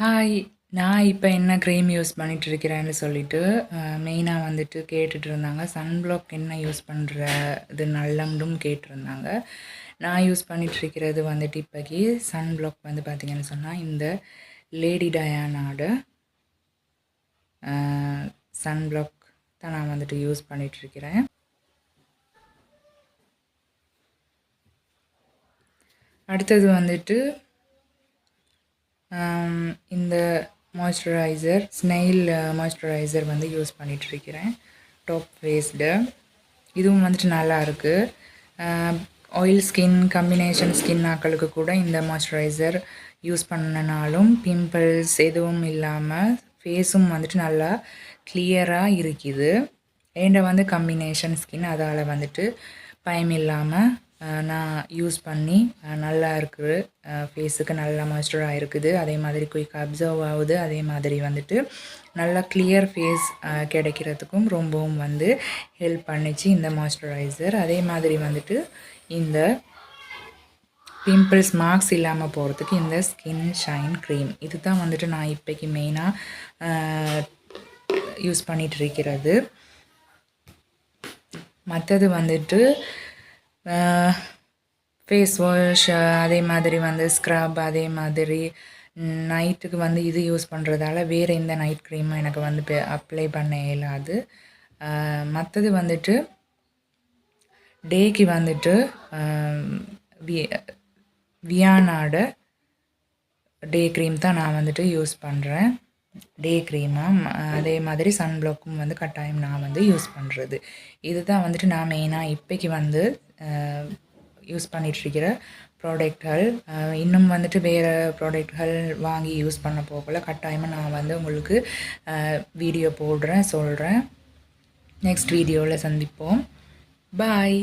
Hi நான் இப்போ என்ன க்ரீம் யூஸ் பண்ணிகிட்டு இருக்கிறேன்னு சொல்லிட்டு மெயினாக வந்துட்டு கேட்டுட்டு இருந்தாங்க சன்பிளாக் என்ன யூஸ் பண்ணுற இது நல்லம்டும் கேட்டிருந்தாங்க. நான் யூஸ் பண்ணிகிட்டு இருக்கிறது வந்துட்டு இப்போக்கி சன்பிளாக் வந்து பார்த்திங்கன்னு சொன்னால் இந்த லேடி டயானாட சன்பிளாக் தான் நான் வந்துட்டு யூஸ் பண்ணிகிட்டு இருக்கிறேன் அடுத்தது வந்துட்டு இந்த மாய்ஸ்சரைசர் ஸ்னெயில் மாய்ஸ்சரைசர் வந்து யூஸ் பண்ணிகிட்ருக்கிறேன் டாப் ஃபேஸ்டு இதுவும் வந்துட்டு நல்லா இருக்குது ஆயில் ஸ்கின் கம்பினேஷன் ஸ்கின் ஆக்களுக்கு கூட இந்த மாய்ஸ்சரைசர் யூஸ் பண்ணனாலும் பிம்பிள்ஸ் எதுவும் இல்லாமல் ஃபேஸும் வந்துட்டு நல்லா கிளியராக இருக்குது. ஏண்ட வந்து கம்பினேஷன் ஸ்கின் அதால் வந்துட்டு பயம் இல்லாமல் நான் யூஸ் பண்ணி நல்லா இருக்குது. ஃபேஸுக்கு நல்லா மாய்ஸ்டராக இருக்குது. அதே மாதிரி குயிக் அப்சர்வ் ஆகுது. அதே மாதிரி வந்துட்டு நல்லா கிளியர் ஃபேஸ் கிடைக்கிறதுக்கும் ரொம்பவும் வந்து ஹெல்ப் பண்ணிச்சு இந்த மாய்ஸ்சரைசர் அதே மாதிரி வந்துட்டு இந்த பிம்பிள்ஸ் மார்க்ஸ் இல்லாமல் போகிறதுக்கு இந்த ஸ்கின் ஷைன் க்ரீம் இது தான் வந்துட்டு நான் இப்போக்கி மெயினாக யூஸ் பண்ணிகிட்டு இருக்கிறது. மற்றது வந்துட்டு ஃபேஸ் வாஷ் அதே மாதிரி வந்து ஸ்க்ரப் அதே மாதிரி நைட்டுக்கு வந்து இது யூஸ் பண்ணுறதால வேறு எந்த நைட் க்ரீமும் எனக்கு வந்து அப்ளை பண்ண இயலாது. மற்றது வந்துட்டு டேக்கு வந்துட்டு வி- வியானாட டே க்ரீம் தான் நான் வந்துட்டு யூஸ் பண்ணுறேன் டே க்ரீமாக அதே மாதிரி சன் பிளாக்கும் வந்து கட்டாயம் நான் வந்து யூஸ் பண்ணுறது இதுதான் வந்துட்டு நான் மெயினாக இப்போக்கி வந்து யூஸ் பண்ணிகிட்ருக்கிற ப்ராடக்ட்கள் இன்னும் வந்துட்டு வேறு ப்ராடக்ட்கள் வாங்கி யூஸ் பண்ண போகல கட்டாயமாக நான் வந்து உங்களுக்கு வீடியோ போடுறேன் சொல்கிறேன் நெக்ஸ்ட் வீடியோவில் சந்திப்போம். பாய்